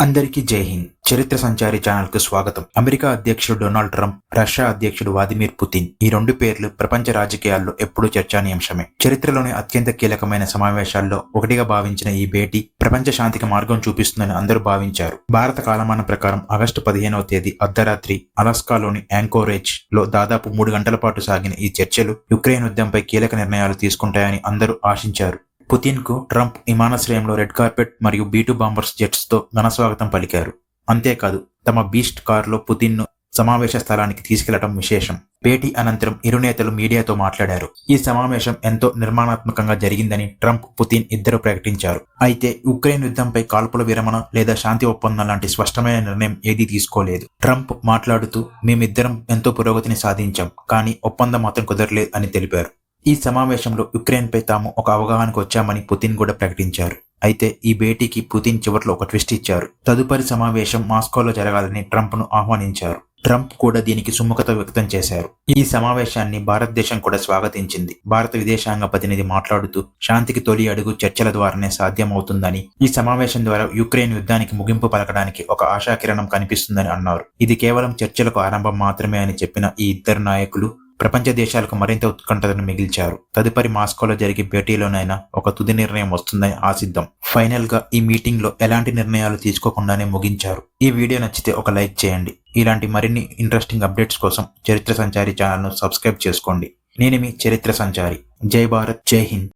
అందరికీ జై హింద్. చరిత్ర సంచారి ఛానల్కు స్వాగతం. అమెరికా అధ్యక్షుడు డొనాల్డ్ ట్రంప్ రష్యా అధ్యక్షుడు వ్లాదిమిర్ పుతిన్ ఈ రెండు పేర్లు ప్రపంచ రాజకీయాల్లో ఎప్పుడూ చర్చానీయాంశమే. చరిత్రలోని అత్యంత కీలకమైన సమావేశాల్లో ఒకటిగా భావించిన ఈ భేటీ ప్రపంచ శాంతికి మార్గం చూపిస్తుందని అందరూ భావించారు. భారత కాలమాన ప్రకారం ఆగస్టు పదిహేనవ తేదీ అర్ధరాత్రి అలాస్కాలోని యాంకోరేజ్లో దాదాపు మూడు గంటల పాటు సాగిన ఈ చర్చలు యుక్రెయిన్ యుద్ధంపై కీలక నిర్ణయాలు తీసుకుంటాయని అందరూ ఆశించారు. పుతిన్కు ట్రంప్ విమానాశ్రయంలో రెడ్ కార్పెట్ మరియు బీటు బాంబర్స్ జెట్స్తో ఘనస్వాగతం పలికారు. అంతేకాదు తమ బీస్ట్ కారులో పుతిన్ను సమావేశ స్థలానికి తీసుకెళ్ళడం విశేషం. భేటీ అనంతరం ఇరు నేతలు మీడియాతో మాట్లాడారు. ఈ సమావేశం ఎంతో నిర్మాణాత్మకంగా జరిగిందని ట్రంప్ పుతిన్ ఇద్దరు ప్రకటించారు. అయితే ఉక్రెయిన్ యుద్ధంపై కాల్పుల విరమణ లేదా శాంతి ఒప్పందం లాంటి స్పష్టమైన నిర్ణయం ఏదీ తీసుకోలేదు. ట్రంప్ మాట్లాడుతూ మేమిద్దరం ఎంతో పురోగతిని సాధించాం కానీ ఒప్పందం మాత్రం కుదరలేదు అని తెలిపారు. ఈ సమావేశంలో యుక్రెయిన్పై తాము ఒక అవగాహనకు వచ్చామని పుతిన్ కూడా ప్రకటించారు. అయితే ఈ భేటీకి పుతిన్ చివరిలో ఒక ట్విస్ట్ ఇచ్చారు. తదుపరి సమావేశం మాస్కోలో జరగాలని ట్రంప్ను ఆహ్వానించారు. ట్రంప్ కూడా దీనికి సుముఖత వ్యక్తం చేశారు. ఈ సమావేశాన్ని భారతదేశం కూడా స్వాగతించింది. భారత విదేశాంగ ప్రతినిధి మాట్లాడుతూ శాంతికి తొలి అడుగు చర్చల ద్వారానే సాధ్యమవుతుందని ఈ సమావేశం ద్వారా యుక్రెయిన్ యుద్ధానికి ముగింపు పలకడానికి ఒక ఆశాకిరణం కనిపిస్తుందని అన్నారు. ఇది కేవలం చర్చలకు ఆరంభం మాత్రమే అని చెప్పిన ఈ ఇద్దరు నాయకులు ప్రపంచ దేశాలకు మరింత ఉత్కంఠతను మిగిల్చారు. తదుపరి మాస్కోలో జరిగే భేటీలోనైనా ఒక తుది నిర్ణయం వస్తుందని ఆశిద్దాం. ఫైనల్గా ఈ మీటింగ్లో ఎలాంటి నిర్ణయాలు తీసుకోకుండానే ముగించారు. ఈ వీడియో నచ్చితే ఒక లైక్ చేయండి. ఇలాంటి మరిన్ని ఇంట్రెస్టింగ్ అప్డేట్స్ కోసం చరిత్ర సంచారి ఛానల్ను సబ్స్క్రైబ్ చేసుకోండి. నేను మీ చరిత్ర సంచారి. జై భారత్ జై హింద్.